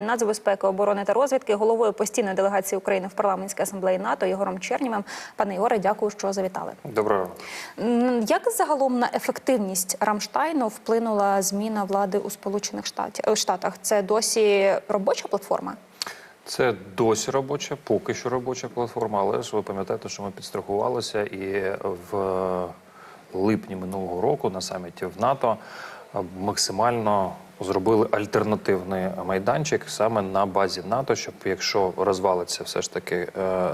нацбезпеки, оборони та розвідки, головою постійної делегації України в парламентській асамблеї НАТО Єгором Чернівим. Пане Єгоре, дякую, що завітали. Доброго Як загалом на ефективність Рамштайну вплинула зміна влади у Сполучених е, Штатах? Це досі робоча платформа? Це досі робоча, поки що робоча платформа, але ж ви пам'ятаєте, що ми підстрахувалися і в липні минулого року на саміті в НАТО максимально зробили альтернативний майданчик саме на базі НАТО, щоб якщо розвалиться все ж таки е,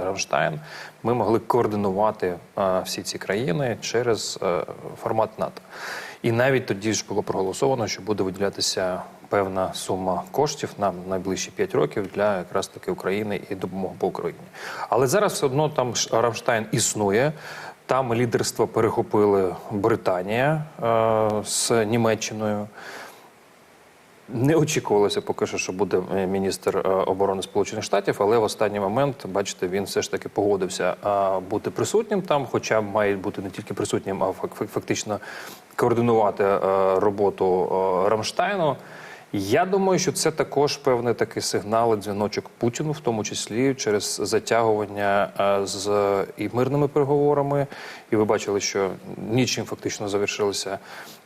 Рамштайн, ми могли координувати е, всі ці країни через е, формат НАТО. І навіть тоді ж було проголосовано, що буде виділятися певна сума коштів на найближчі 5 років для якраз таки України і допомоги по Україні. Але зараз все одно там Рамштайн існує. Там лідерство перехопили Британія е, з Німеччиною. Не очікувалося поки що, що буде е, міністр е, оборони Сполучених Штатів, але в останній момент, бачите, він все ж таки погодився е, бути присутнім там, хоча має бути не тільки присутнім, а фак- фак- фактично координувати роботу Рамштайну. Я думаю, що це також певний такий сигнал дзвіночок Путіну, в тому числі через затягування з і мирними переговорами. І ви бачили, що нічим фактично завершилися е,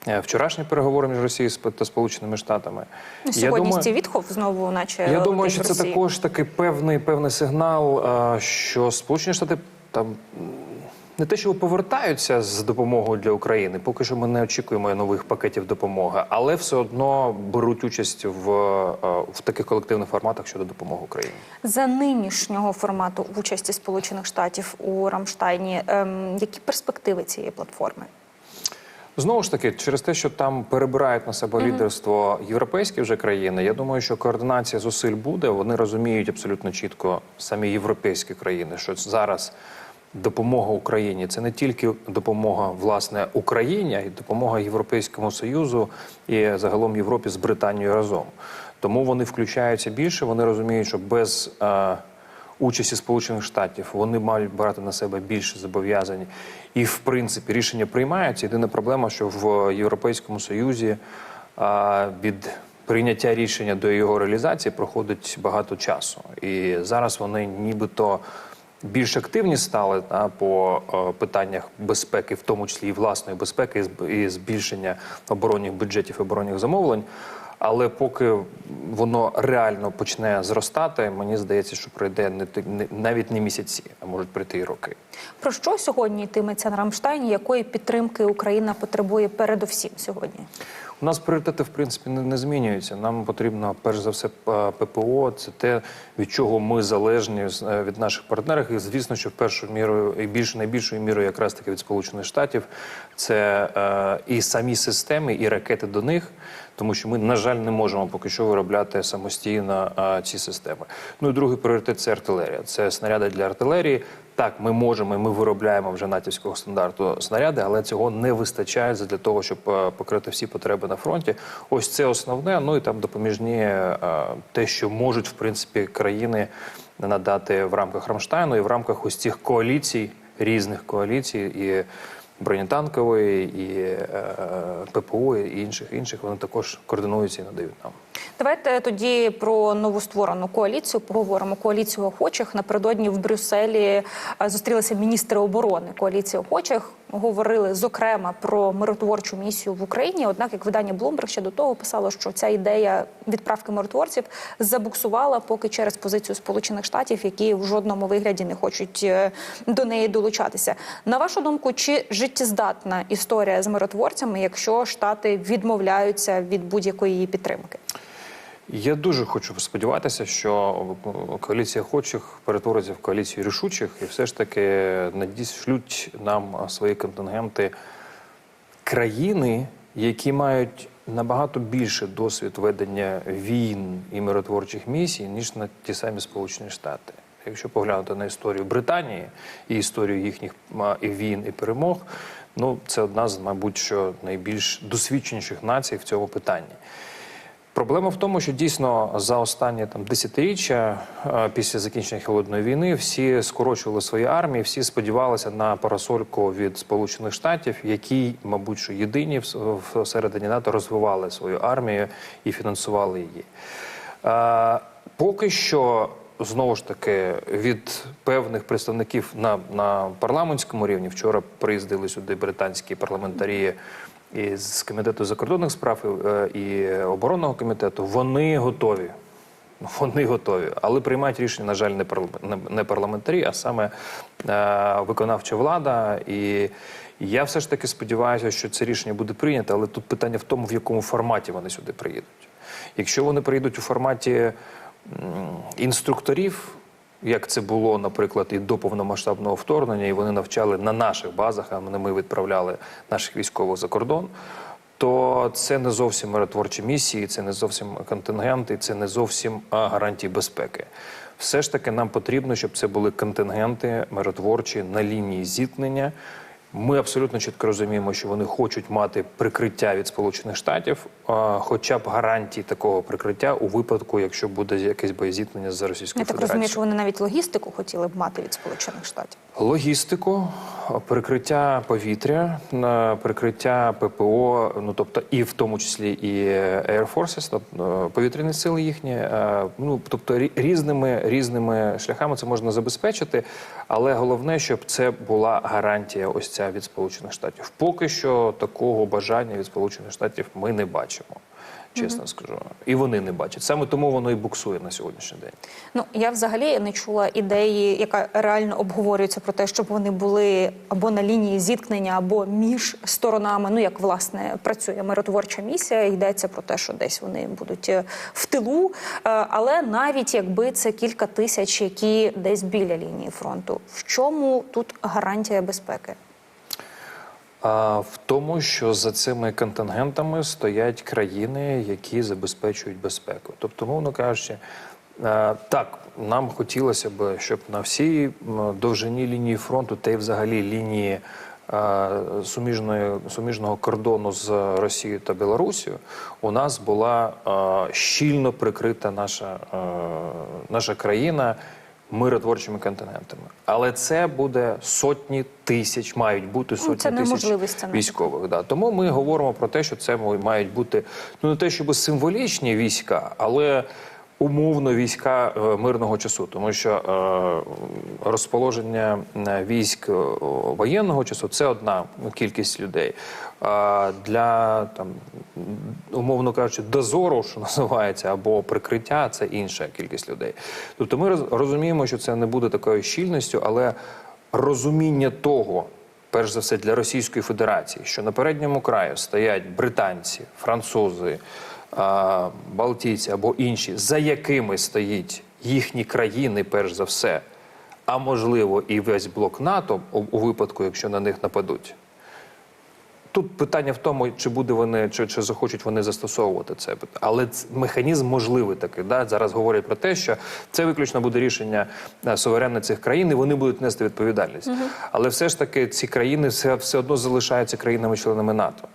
вчорашні переговори між Росією та Сполученими Штатами. Сьогодні ці відхов знову, наче Я думаю, що це також такий певний певний сигнал, е, що Сполучені Штати там не те, що повертаються з допомогою для України. Поки що ми не очікуємо нових пакетів допомоги, але все одно беруть участь в, е, в таких колективних форматах щодо допомоги Україні. за нинішнього формату участі Сполучених Штатів у Рамштайні. Ем, які перспективи цієї платформи? Знову ж таки, через те, що там перебирають на себе лідерство європейські вже країни, я думаю, що координація зусиль буде. Вони розуміють абсолютно чітко самі європейські країни, що зараз допомога Україні це не тільки допомога власне Україні, а й допомога Європейському Союзу і загалом Європі з Британією разом. Тому вони включаються більше. Вони розуміють, що без е, участі Сполучених Штатів вони мають брати на себе більше зобов'язань, і в принципі рішення приймаються. Єдина проблема, що в Європейському Союзі від прийняття рішення до його реалізації проходить багато часу, і зараз вони нібито. Більш активні стали та, по е, питаннях безпеки, в тому числі і власної безпеки, і збільшення оборонних бюджетів і оборонних замовлень. Але поки воно реально почне зростати, мені здається, що пройде не, не навіть не місяці, а можуть прийти і роки. Про що сьогодні йтиметься на Рамштайні? Якої підтримки Україна потребує передовсім сьогодні? У нас пріоритети в принципі не, не змінюються. Нам потрібно перш за все ППО. Це те, від чого ми залежні е, від наших партнерів. І звісно, що в першу мірою і більш найбільшою мірою, якраз таки від Сполучених Штатів, це е, і самі системи, і ракети до них. Тому що ми, на жаль, не можемо поки що виробляти самостійно е, ці системи. Ну і другий пріоритет це артилерія. Це снаряди для артилерії. Так, ми можемо, ми виробляємо вже натівського стандарту снаряди, але цього не вистачає для того, щоб е, покрити всі потреби на фронті. Ось це основне. Ну і там допоміжні е, те, що можуть в принципі країни надати в рамках Рамштайну і в рамках ось цих коаліцій, різних коаліцій і. Бронетанкової і е, ППО і інших інших вони також координуються і надають нам. Давайте тоді про новостворену коаліцію поговоримо. Коаліцію охочих напередодні в Брюсселі е, зустрілися міністри оборони коаліції охочих. Говорили зокрема про миротворчу місію в Україні. Однак, як видання Bloomberg ще до того писало, що ця ідея відправки миротворців забуксувала поки через позицію Сполучених Штатів, які в жодному вигляді не хочуть е, до неї долучатися. На вашу думку, чи життєздатна історія з миротворцями, якщо штати відмовляються від будь-якої її підтримки? Я дуже хочу сподіватися, що коаліція охочих перетвориться в коаліцію рішучих, і все ж таки надішлють нам свої контингенти країни, які мають набагато більше досвід ведення війн і миротворчих місій, ніж на ті самі Сполучені Штати. Якщо поглянути на історію Британії і історію їхніх і війн і перемог, ну це одна з, мабуть, що найбільш досвідченіших націй в цьому питанні. Проблема в тому, що дійсно за останні там десятиріччя е, після закінчення холодної війни всі скорочували свої армії, всі сподівалися на парасольку від Сполучених Штатів, які, мабуть, що єдині всередині НАТО розвивали свою армію і фінансували її. Е, Поки що знову ж таки від певних представників на, на парламентському рівні вчора приїздили сюди британські парламентарі із комітету закордонних справ е, і оборонного комітету. Вони готові. Вони готові, але приймають рішення, на жаль, не парламентарі, а саме е, виконавча влада. І я все ж таки сподіваюся, що це рішення буде прийнято, але тут питання в тому, в якому форматі вони сюди приїдуть. Якщо вони приїдуть у форматі інструкторів, як це було, наприклад, і до повномасштабного вторгнення, і вони навчали на наших базах, а не ми відправляли наших військових за кордон. То це не зовсім миротворчі місії, це не зовсім контингенти, це не зовсім гарантії безпеки. Все ж таки нам потрібно, щоб це були контингенти миротворчі на лінії зіткнення. Ми абсолютно чітко розуміємо, що вони хочуть мати прикриття від Сполучених Штатів, хоча б гарантії такого прикриття у випадку, якщо буде якесь боєзіткнення з Російською Я так Федерацією. розумію, що вони навіть логістику хотіли б мати від Сполучених Штатів. Логістику, прикриття повітря, на прикриття ППО, ну тобто і в тому числі і Air Forces, тобто повітряні сили їхні. е, Ну тобто рі- різними різними шляхами це можна забезпечити, але головне, щоб це була гарантія ось ця від Сполучених Штатів. Поки що такого бажання від Сполучених Штатів ми не бачимо. Чесно скажу, і вони не бачать. Саме тому воно і буксує на сьогоднішній день. Ну я взагалі не чула ідеї, яка реально обговорюється про те, щоб вони були або на лінії зіткнення, або між сторонами. Ну як власне працює миротворча місія. Йдеться про те, що десь вони будуть е, в тилу. Е, Але навіть якби це кілька тисяч, які десь біля лінії фронту, в чому тут гарантія безпеки? В тому, що за цими контингентами стоять країни, які забезпечують безпеку. Тобто, мовно кажучи, е, так нам хотілося б, щоб на всій довжині лінії фронту, та й взагалі лінії е, суміжної суміжного кордону з Росією та Білорусією, у нас була е, щільно прикрита наша, наша країна миротворчими континентами. Але це буде сотні тисяч, мають бути сотні Ну, це тисяч військових. Да. Тому ми говоримо про те, що це мають бути ну не те, щоб символічні війська, але умовно війська е, мирного часу, тому що е, розположення е, військ воєнного часу це одна кількість людей. А для там умовно кажучи, дозору, що називається, або прикриття це інша кількість людей. Тобто, ми роз- розуміємо, що це не буде такою щільністю, але розуміння того, перш за все для Російської Федерації, що на передньому краю стоять британці, французи, а, балтійці або інші, за якими стоїть їхні країни, перш за все, а можливо і весь блок НАТО у, випадку, якщо на них нападуть. Тут питання в тому, чи буде вони, чи, чи захочуть вони застосовувати це. Але механізм можливий такий. Да? Зараз говорять про те, що це виключно буде рішення е, суверенне цих країн, і вони будуть нести відповідальність. Але все ж таки ці країни все, все одно залишаються країнами-членами НАТО.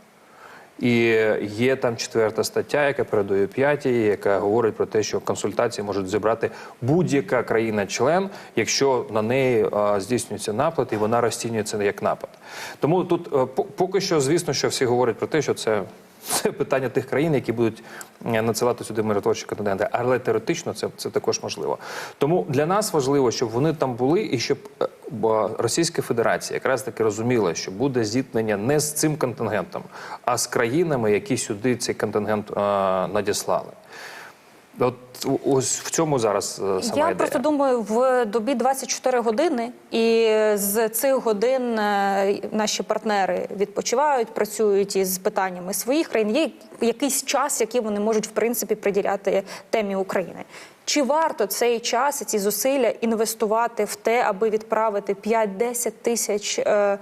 І є там четверта стаття, яка передує п'ятій, яка говорить про те, що консультації можуть зібрати будь-яка країна-член, якщо на неї здійснюється напад, і вона розцінюється як напад. Тому тут е, по- поки що, звісно, що всі говорять про те, що це. Це питання тих країн, які будуть е, надсилати сюди миротворчі континенти, але теоретично це, це також можливо. Тому для нас важливо, щоб вони там були, і щоб е, Російська Федерація якраз таки розуміла, що буде зіткнення не з цим контингентом, а з країнами, які сюди цей контингент е, надіслали. От ось в цьому зараз е, сама Я ідея. просто думаю, в добі 24 години, і з цих годин е, наші партнери відпочивають, працюють із питаннями своїх країн. Є якийсь час, який вони можуть в принципі приділяти темі України. Чи варто цей час і ці зусилля інвестувати в те, аби відправити 5-10 тисяч? Е,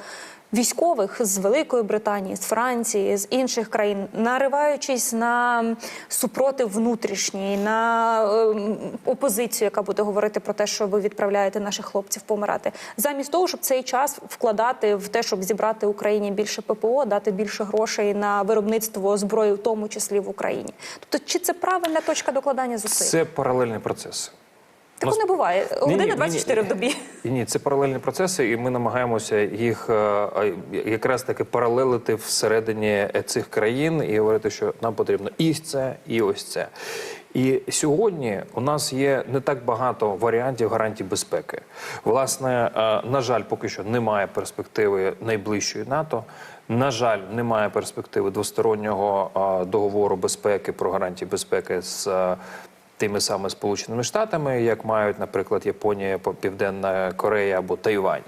Військових з Великої Британії, з Франції, з інших країн, нариваючись на супротив внутрішній, на ем, опозицію, яка буде говорити про те, що ви відправляєте наших хлопців помирати, замість того, щоб цей час вкладати в те, щоб зібрати Україні більше ППО, дати більше грошей на виробництво зброї, в тому числі в Україні. Тобто, чи це правильна точка докладання зусиль? Це паралельний процес. Такого не буває. Ні, Година ні, 24 в добі. Ні, це паралельні процеси, і ми намагаємося їх е, е, якраз таки паралелити всередині цих країн і говорити, що нам потрібно і це, і ось це. І сьогодні у нас є не так багато варіантів гарантій безпеки. Власне, е, на жаль, поки що немає перспективи найближчої НАТО. На жаль, немає перспективи двостороннього е, договору безпеки про гарантії безпеки з е, тими самими Сполученими Штатами, як мають, наприклад, Японія, Південна Корея або Тайвань.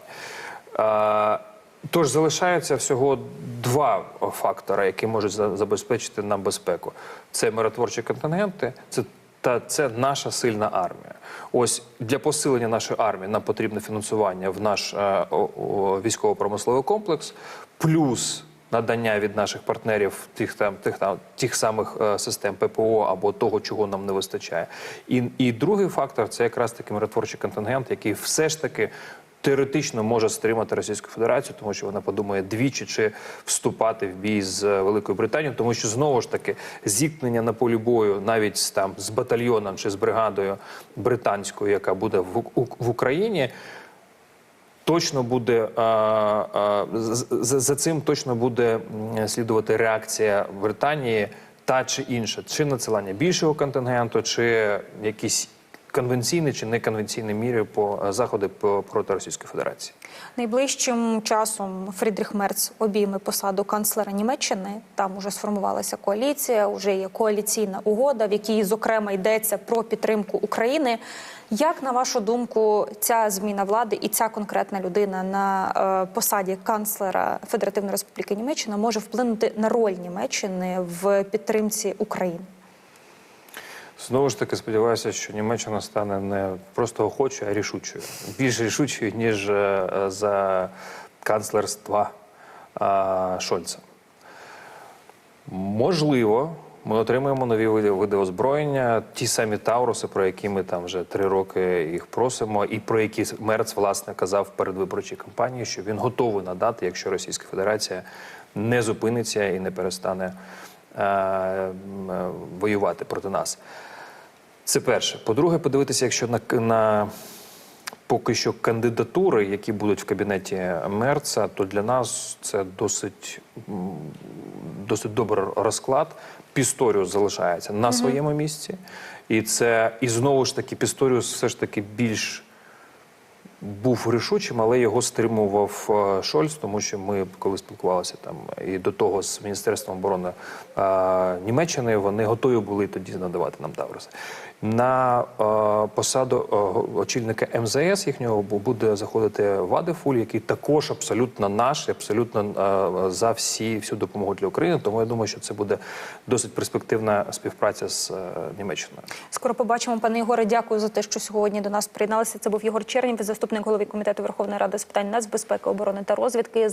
Тож залишається всього два фактори, які можуть забезпечити нам безпеку: це миротворчі контингенти, це та це наша сильна армія. Ось для посилення нашої армії нам потрібне фінансування в наш е, військово-промисловий комплекс, плюс надання від наших партнерів тих там тих там тих самих е, систем ППО або того, чого нам не вистачає. І, і другий фактор це якраз таки миротворчий контингент, який все ж таки теоретично може стримати Російську Федерацію, тому що вона подумає двічі чи вступати в бій з е, Великою Британією, тому що знову ж таки зіткнення на полі бою навіть там з батальйоном чи з бригадою британською, яка буде в, в Україні. Точно буде а, з- з- за цим точно буде слідувати реакція Британії та чи інша, чи надсилання більшого контингенту, чи якісь конвенційні чи неконвенційні міри по е, заходи по проти Російської Федерації. Найближчим часом Фрідріх Мерц обійме посаду канцлера Німеччини. Там уже сформувалася коаліція, вже є коаліційна угода, в якій зокрема йдеться про підтримку України. Як на вашу думку, ця зміна влади і ця конкретна людина на е, посаді канцлера Федеративної Республіки Німеччина може вплинути на роль Німеччини в підтримці України? Знову ж таки, сподіваюся, що Німеччина стане не просто охочою, а рішучою. Більш рішучою, ніж е, за канцлерства Шольца. Можливо, ми отримаємо нові види, озброєння, ті самі Тауруси, про які ми там вже три роки їх просимо, і про які Мерц власне казав в передвиборчій кампанії, що він готовий надати, якщо Російська Федерація не зупиниться і не перестане воювати проти нас. Це перше. По-друге, подивитися, якщо на, на поки що кандидатури, які будуть в кабінеті Мерца, то для нас це досить, досить добрий розклад. Пісторіус залишається на своєму місці, і це і знову ж таки Пісторіус все ж таки більш був рішучим, але його стримував е, Шольц, тому що ми, коли спілкувалися там і до того з Міністерством оборони е, Німеччини, вони готові були тоді надавати нам Тавруси. На е, посаду е, очільника МЗС їхнього буде заходити Вадефуль, який також абсолютно наш, абсолютно е, за всі всю допомогу для України. Тому я думаю, що це буде досить перспективна співпраця з Німеччиною. Скоро побачимо, пане Ігоре. Дякую за те, що сьогодні до нас приєдналися. Це був Єгор Чернів, заступник голови комітету Верховної Ради з питань нацбезпеки, оборони та розвідки.